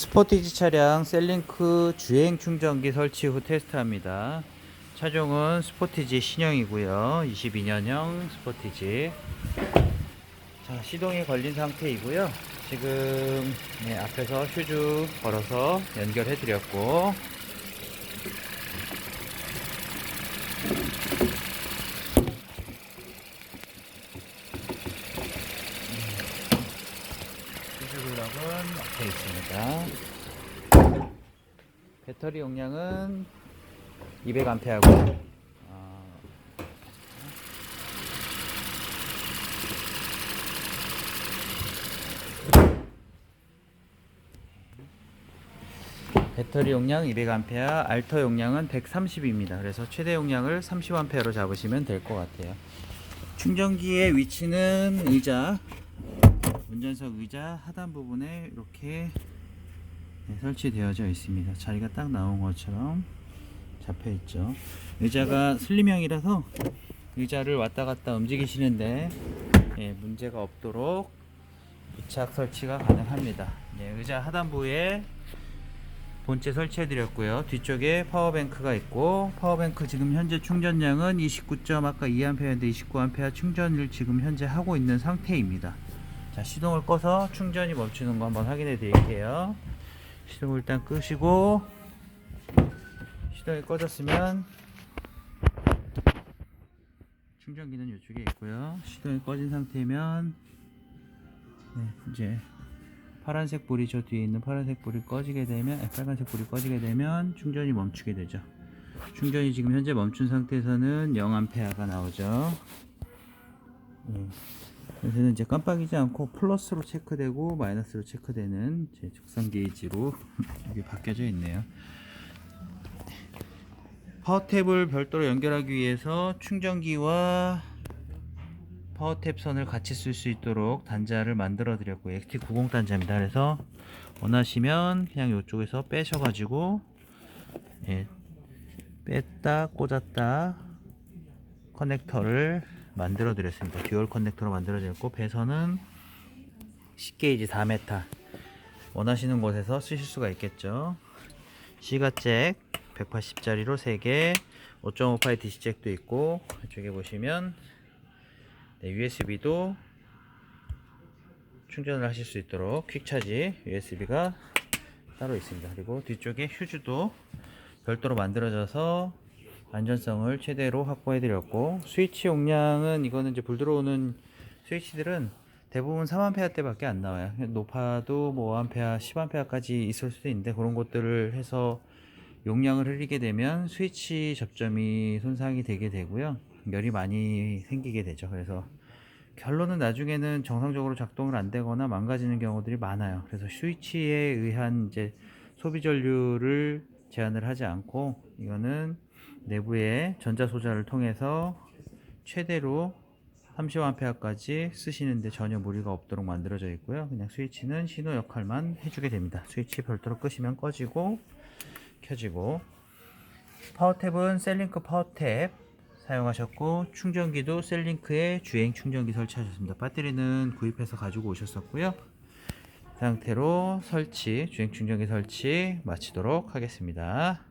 스포티지 차량 셀링크 주행 충전기 설치 후 테스트합니다. 차종은 스포티지 신형이고요. 22년형 스포티지. 자, 시동이 걸린 상태이고요. 지금 네, 앞에서 휴즈 걸어서 연결해 드렸고 블럭은 앞에 있습니다. 배터리 용량은 200A고 어, 배터리 용량 200A, 알터 용량은 130입니다. 그래서 최대 용량을 30A로 잡으시면 될 것 같아요. 충전기의 위치는 의자, 운전석 의자 하단 부분에 이렇게 네, 설치되어져 있습니다. 자리가 딱 나온 것처럼 잡혀 있죠. 의자가 슬림형이라서 의자를 왔다 갔다 움직이시는데 예, 문제가 없도록 부착 설치가 가능합니다. 예, 의자 하단부에 본체 설치해 드렸고요. 뒤쪽에 파워뱅크가 있고 파워뱅크 지금 현재 충전량은 29. 아까 2A인데 29A 충전을 지금 현재 하고 있는 상태입니다. 자, 시동을 꺼서 충전이 멈추는 거 한번 확인해 드릴게요. 시동을 일단 끄시고 시동이 꺼졌으면 충전기는 이쪽에 있고요. 시동이 꺼진 상태면 네, 이제 파란색 불이 저 뒤에 있는 파란색 불이 꺼지게 되면 아, 빨간색 불이 꺼지게 되면 충전이 멈추게 되죠. 충전이 지금 현재 멈춘 상태에서는 0A가 나오죠. 네. 그래서 이제 깜빡이지 않고 플러스로 체크되고 마이너스로 체크되는 제 적상 게이지로 여기 바뀌어져 있네요. 파워탭을 별도로 연결하기 위해서 충전기와 파워탭 선을 같이 쓸 수 있도록 단자를 만들어 드렸고 XT90 단자입니다. 그래서 원하시면 그냥 이쪽에서 빼셔가지고 예, 뺐다 꽂았다 커넥터를 만들어 드렸습니다. 듀얼 커넥터로 만들어 드렸고 배선은 10게이지 4m 원하시는 곳에서 쓰실 수가 있겠죠. 시가잭 180짜리로 3개 5.58 DC잭도 있고 이쪽에 보시면 네, USB도 충전을 하실 수 있도록 퀵차지 USB가 따로 있습니다. 그리고 뒤쪽에 휴즈도 별도로 만들어져서 안전성을 최대로 확보해 드렸고 스위치 용량은 이거는 이제 불 들어오는 스위치들은 대부분 3A대밖에 안 나와요. 높아도 뭐 5A, 10A까지 있을 수도 있는데 그런 것들을 해서 용량을 흘리게 되면 스위치 접점이 손상이 되게 되고요. 열이 많이 생기게 되죠. 그래서 결론은 나중에는 정상적으로 작동을 안 되거나 망가지는 경우들이 많아요. 그래서 스위치에 의한 이제 소비 전류를 제한을 하지 않고 이거는 내부의 전자 소자를 통해서 최대로 30A까지 쓰시는데 전혀 무리가 없도록 만들어져 있고요. 그냥 스위치는 신호 역할만 해주게 됩니다. 스위치 별도로 끄시면 꺼지고 켜지고 파워탭은 셀링크 파워탭 사용하셨고 충전기도 셀링크에 주행 충전기 설치하셨습니다. 배터리는 구입해서 가지고 오셨었고요. 그 상태로 설치 주행 충전기 설치 마치도록 하겠습니다.